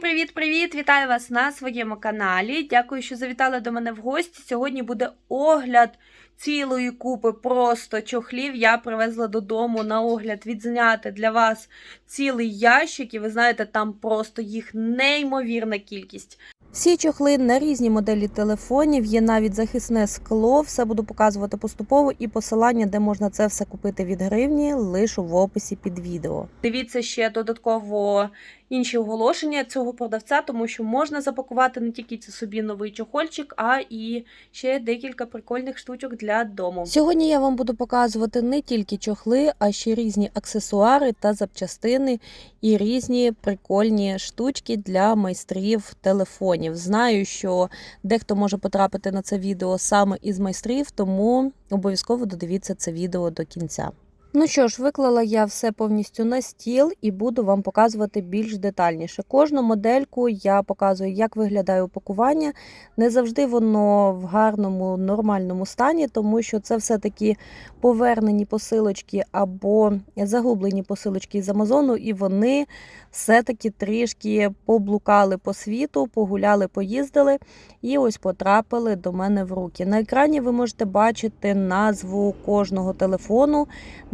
привіт-привіт! Вітаю вас на своєму каналі. Дякую, що завітали до мене в гості. Сьогодні буде огляд цілої купи просто чохлів. Я привезла додому на огляд відзняти для вас цілий ящик, і ви знаєте, там просто їх неймовірна кількість. Всі чохли на різні моделі телефонів, є навіть захисне скло. Все буду показувати поступово і посилання, де можна це все купити від гривні, лишу в описі під відео. Дивіться ще додатково інші оголошення цього продавця, тому що можна запакувати не тільки це собі новий чохольчик, а і ще декілька прикольних штучок для дому. Сьогодні я вам буду показувати не тільки чохли, а ще різні аксесуари та запчастини і різні прикольні штучки для майстрів телефонів. Знаю, що дехто може потрапити на це відео саме із майстрів, тому обов'язково додивіться це відео до кінця. Ну що ж, виклала я все повністю на стіл і буду вам показувати більш детальніше. Кожну модельку я показую, як виглядає упакування. Не завжди воно в гарному, нормальному стані, тому що це все-таки повернені посилочки або загублені посилочки з Амазону, і вони все-таки трішки поблукали по світу, погуляли, поїздили і ось потрапили до мене в руки. На екрані ви можете бачити назву кожного телефону,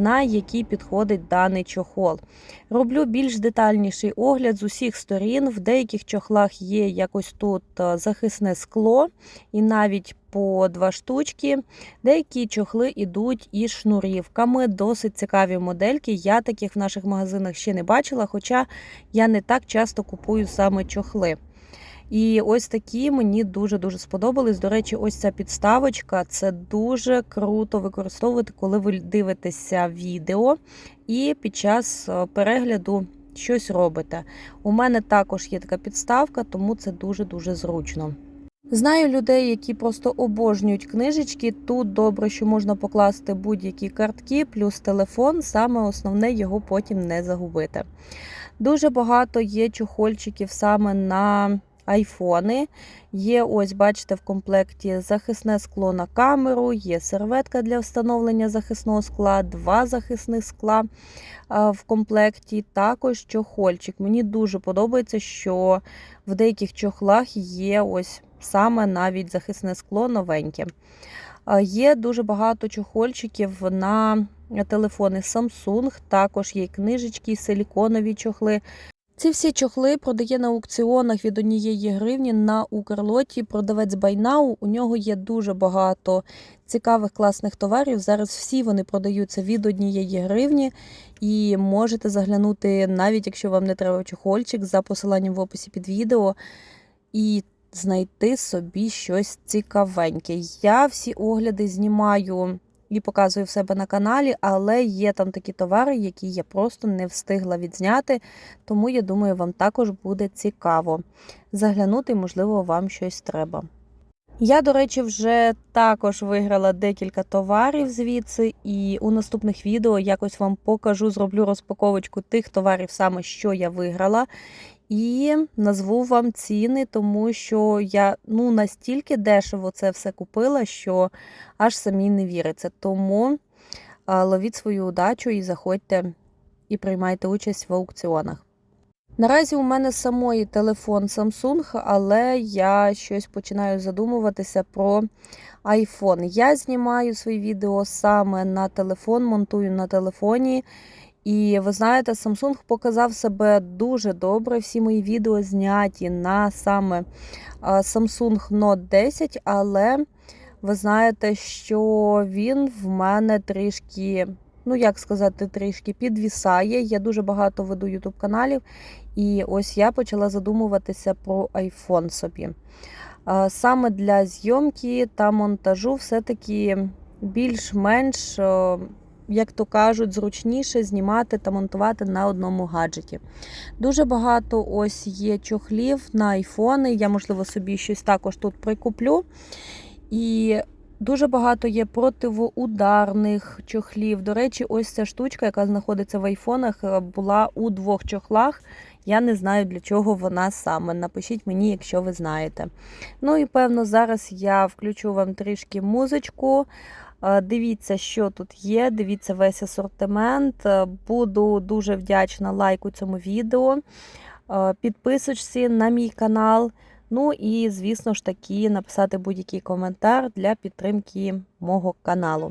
на який підходить даний чохол. Роблю більш детальніший огляд з усіх сторін. В деяких чохлах є якось тут е, захисне скло, і навіть по два штучки. Деякі чохли йдуть із шнурівками. Досить цікаві модельки. Я таких в наших магазинах ще не бачила, хоча я не так часто купую саме чохли. І ось такі мені дуже-дуже сподобались. До речі, ось ця підставочка це дуже круто використовувати, коли ви дивитеся відео і під час е, перегляду щось робите. У мене також є така підставка, тому це дуже-дуже зручно. Знаю людей, які просто обожнюють книжечки. Тут добре, що можна покласти будь-які картки, плюс телефон. Саме основне його потім не загубити. Дуже багато є чохольчиків саме на айфони. Є, ось, бачите, в комплекті захисне скло на камеру, є серветка для встановлення захисного скла, два захисних скла в комплекті. Також чохольчик. Мені дуже подобається, що в деяких чохлах є ось саме навіть захисне скло новеньке. Є дуже багато чохольчиків на телефони Samsung, також є книжечки, силіконові чохли. Ці всі чохли продає на аукціонах від однієї гривні на Укрлоті. Продавець Байнау. У нього є дуже багато цікавих класних товарів. Зараз всі вони продаються від однієї гривні, і можете заглянути, навіть якщо вам не треба чохольчик, за посиланням в описі під відео. І знайти собі щось цікавеньке. Я всі огляди знімаю і показую в себе на каналі, але є там такі товари, які я просто не встигла відзняти. Тому я думаю, вам також буде цікаво заглянути, можливо, вам щось треба. Я, до речі, вже також виграла декілька товарів звідси, і у наступних відео якось вам покажу, зроблю розпаковочку тих товарів, саме що я виграла. І назву вам ціни, тому що я ну, настільки дешево це все купила, що аж самі не віриться. Тому ловіть свою удачу і заходьте і приймайте участь в аукціонах. Наразі у мене самої телефон Samsung, але я щось починаю задумуватися про iPhone. Я знімаю свої відео саме на телефон, монтую на телефоні. І ви знаєте, Samsung показав себе дуже добре. Всі мої відео зняті на саме Samsung Note 10, але ви знаєте, що він в мене трішки, ну як сказати, трішки підвісає. Я дуже багато веду YouTube каналів, і ось я почала задумуватися про iPhone собі. Саме для зйомки та монтажу все-таки більш-менш як то кажуть, зручніше знімати та монтувати на одному гаджеті. Дуже багато ось є чохлів на айфони. Я, можливо, собі щось також тут прикуплю. І дуже багато є противоударних чохлів. До речі, ось ця штучка, яка знаходиться в айфонах, е, була у двох чохлах. Я не знаю, для чого вона саме. Напишіть мені, якщо ви знаєте. Ну і певно, зараз я включу вам трішки музичку. Дивіться, що тут є, дивіться весь асортимент. Буду дуже вдячна лайку цьому відео. е, підписочці на мій канал. Ну і, звісно ж таки, написати будь-який коментар для підтримки мого каналу.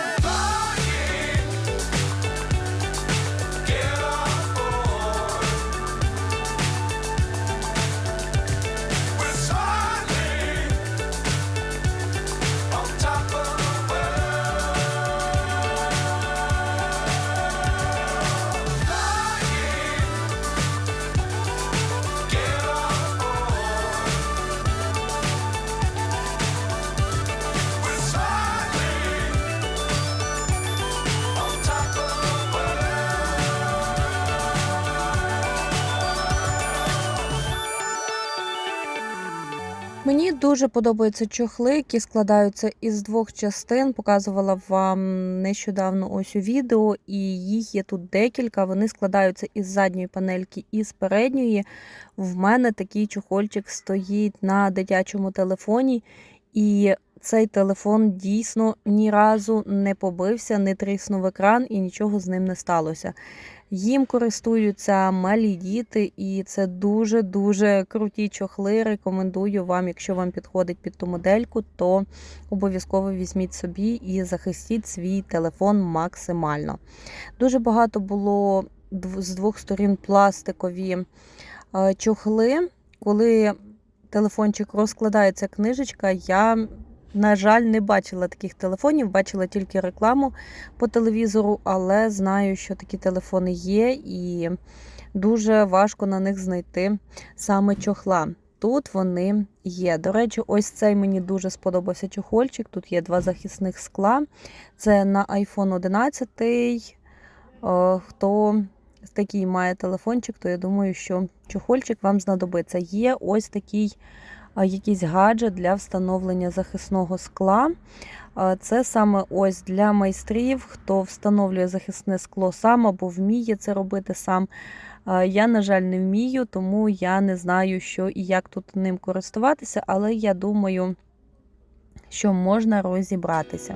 Мені дуже подобаються чохли, які складаються із двох частин. Показувала вам нещодавно ось у відео, і їх є тут декілька. Вони складаються із задньої панельки і з передньої. В мене такий чохольчик стоїть на дитячому телефоні, і цей телефон дійсно ні разу не побився, не тріснув екран і нічого з ним не сталося. Їм користуються малі діти, і це дуже-дуже круті чохли. Рекомендую вам, якщо вам підходить під ту модельку, то обов'язково візьміть собі і захистіть свій телефон максимально. Дуже багато було з двох сторін пластикові е, чохли. Коли телефончик розкладається книжечка, я. На жаль, не бачила таких телефонів, бачила тільки рекламу по телевізору, але знаю, що такі телефони є, і дуже важко на них знайти саме чохла. Тут вони є. До речі, ось цей мені дуже сподобався чохольчик. Тут є два захисних скла. Це на iPhone 11. Е, Хто такий має телефончик, то я думаю, що чохольчик вам знадобиться. Є ось такий якийсь гаджет для встановлення захисного скла. Це саме ось для майстрів, хто встановлює захисне скло сам або вміє це робити сам. Я, на жаль, не вмію, тому я не знаю, що і як тут ним користуватися, але я думаю, що можна розібратися.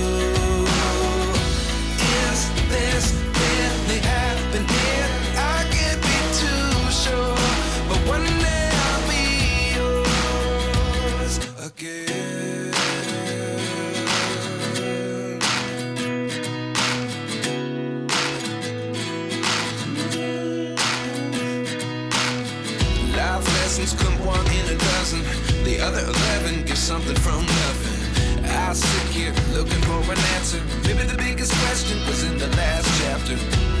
Mm-hmm. come one in a dozen. The other eleven get something from nothing. I sit here looking for an answer. Maybe the biggest question was in the last chapter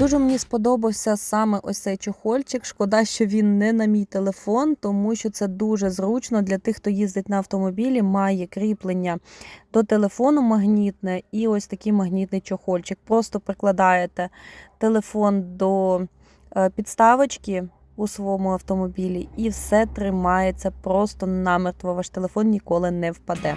Дуже мені сподобався саме ось цей чохольчик. Шкода, що він не на мій телефон, тому що це дуже зручно для тих, хто їздить на автомобілі, має кріплення до телефону магнітне і ось такий магнітний чохольчик. Просто прикладаєте телефон до е, підставочки у своєму автомобілі, і все тримається просто намертво. Ваш телефон ніколи не впаде.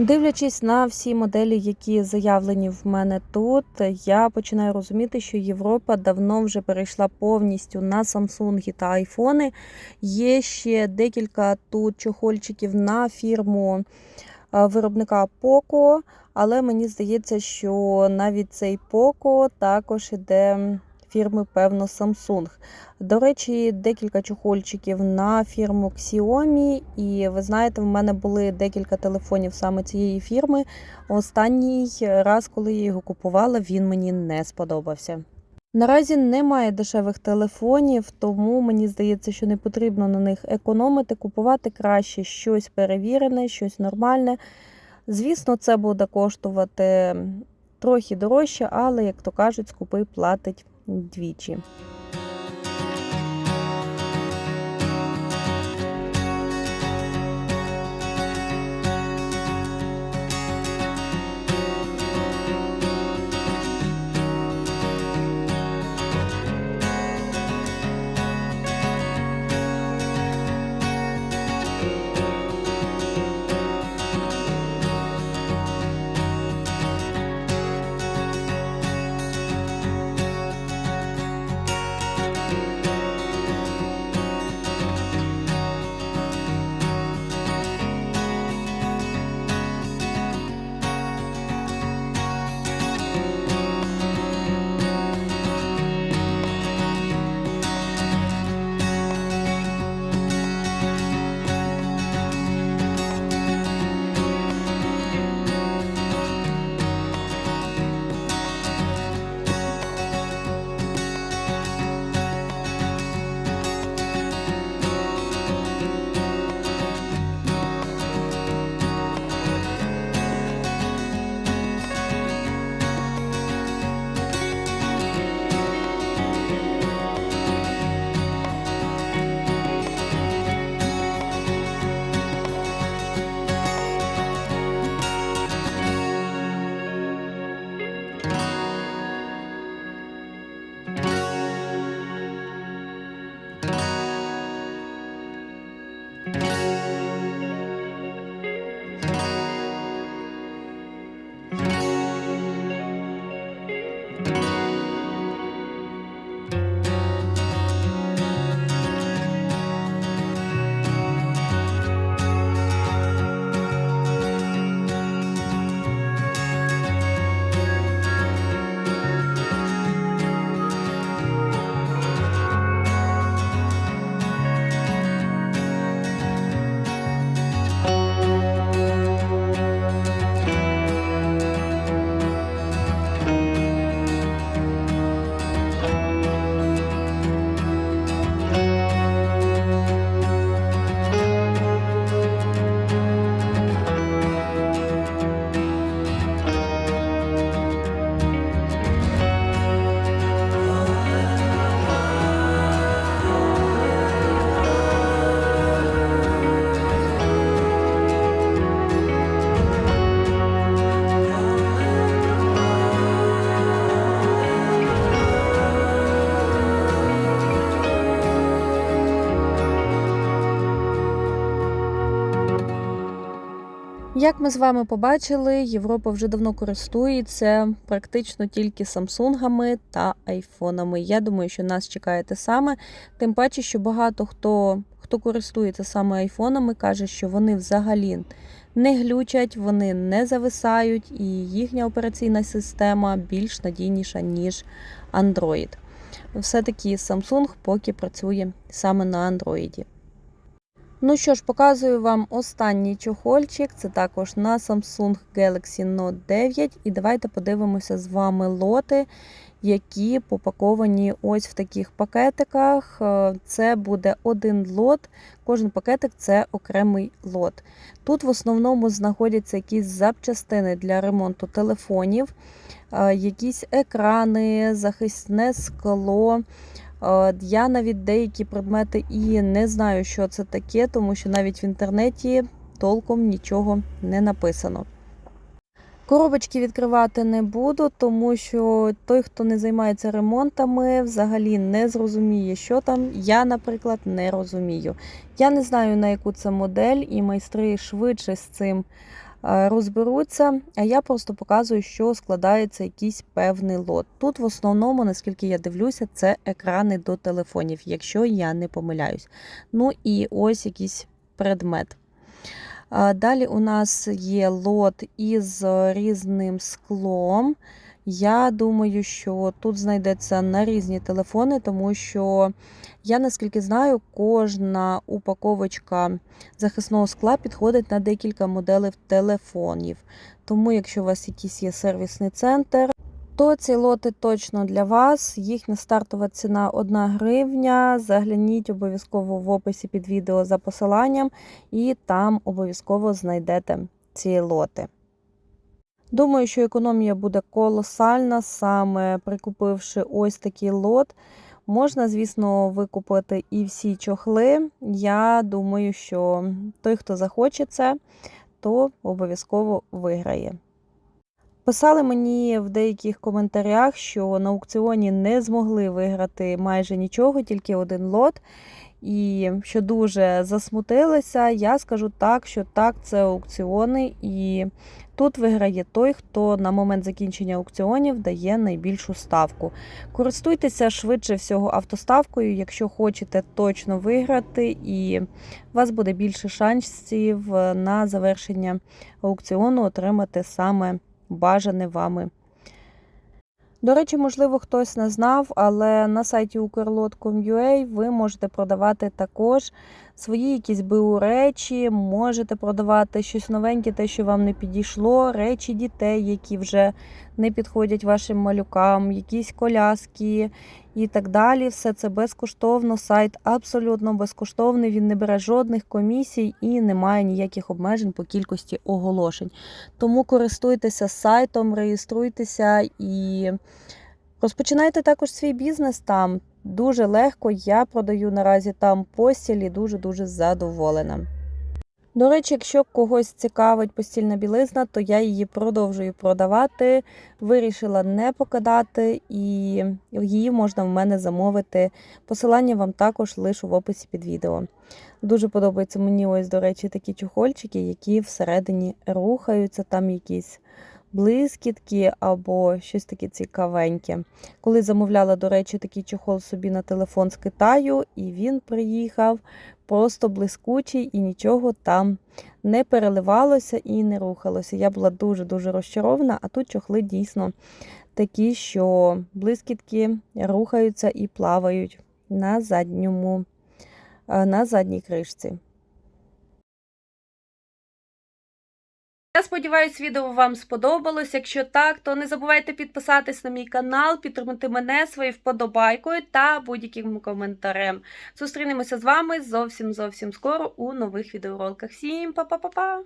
Дивлячись на всі моделі, які заявлені в мене тут, я починаю розуміти, що Європа давно вже перейшла повністю на Samsung та айфони. Є ще декілька тут чохольчиків на фірму виробника Poco, але мені здається, що навіть цей Poco також іде фірми, певно, Samsung. До речі, декілька чохольчиків на фірму Xiaomi. І ви знаєте, в мене були декілька телефонів саме цієї фірми. Останній раз, коли я його купувала, він мені не сподобався. Наразі немає дешевих телефонів, тому мені здається, що не потрібно на них економити, купувати краще щось перевірене, щось нормальне. Звісно, це буде коштувати трохи дорожче, але, як то кажуть, скупий платить двічі. Як ми з вами побачили, Європа вже давно користується практично тільки самсунгами та айфонами. Я думаю, що нас чекає те саме. Тим паче, що багато хто, хто користується саме айфонами, каже, що вони взагалі не глючать, вони не зависають, і їхня операційна система більш надійніша, ніж Android. Все-таки Samsung поки працює саме на Android. Ну що ж, показую вам останній чохольчик. Це також на Samsung Galaxy Note 9. І давайте подивимося з вами лоти, які попаковані ось в таких пакетиках. Е, Це буде один лот. Кожен пакетик це окремий лот. Тут в основному знаходяться якісь запчастини для ремонту телефонів, е, якісь екрани, захисне скло. Е, Я навіть деякі предмети і не знаю, що це таке, тому що навіть в інтернеті толком нічого не написано. Коробочки відкривати не буду, тому що той, хто не займається ремонтами, взагалі не зрозуміє, що там. Я, наприклад, не розумію. Я не знаю, на яку це модель, і майстри швидше з цим розберуться. А я просто показую, що складається якийсь певний лот. Тут в основному, наскільки я дивлюся, це екрани до телефонів, якщо я не помиляюсь. Ну і ось якийсь предмет. Далі у нас є лот із різним склом. Я думаю, що тут знайдеться на різні телефони, тому що я наскільки знаю, кожна упаковочка захисного скла підходить на декілька моделей телефонів. Тому, якщо у вас якийсь є сервісний центр, то ці лоти точно для вас. Їхня стартова ціна 1 гривня. Загляніть обов'язково в описі під відео за посиланням, і там обов'язково знайдете ці лоти. Думаю, що економія буде колосальна, саме прикупивши ось такий лот. Можна, звісно, викупити і всі чохли. Я думаю, що той, хто захоче це, то обов'язково виграє. Писали мені в деяких коментарях, що на аукціоні не змогли виграти майже нічого, тільки один лот. І що дуже засмутилися, я скажу так, що так, це аукціони, і тут виграє той, хто на момент закінчення аукціонів дає найбільшу ставку. Користуйтеся швидше всього автоставкою, якщо хочете точно виграти, і у вас буде більше шансів на завершення аукціону отримати саме бажане вами. До речі, можливо, хтось не знав, але на сайті ukrlot.com.ua ви можете продавати також свої якісь БУ речі, можете продавати щось новеньке, те, що вам не підійшло, речі дітей, які вже не підходять вашим малюкам, якісь коляски і так далі. Все це безкоштовно. Сайт абсолютно безкоштовний. Він не бере жодних комісій і не має ніяких обмежень по кількості оголошень. Тому користуйтеся сайтом, реєструйтеся і розпочинайте також свій бізнес там. Дуже легко. Я продаю наразі там постілі, дуже-дуже задоволена. До речі, якщо когось цікавить постільна білизна, то я її продовжую продавати. Вирішила не покидати, і її можна в мене замовити. Посилання вам також лишу в описі під відео. Дуже подобаються мені ось, до речі, такі чохольчики, які всередині рухаються, там якісь блискітки або щось таке цікавеньке. Коли замовляла, до речі, такий чохол собі на телефон з Китаю, і він приїхав просто блискучий і нічого там не переливалося і не рухалося. Я була дуже-дуже розчарована, а тут чохли дійсно такі, що блискітки рухаються і плавають на задньому, е, на задній кришці. Я сподіваюся, відео вам сподобалось. Якщо так, то не забувайте підписатись на мій канал, підтримати мене своєю вподобайкою та будь-яким коментарем. Зустрінемося з вами зовсім зовсім скоро у нових відеороликах. Всім па-па-па-па!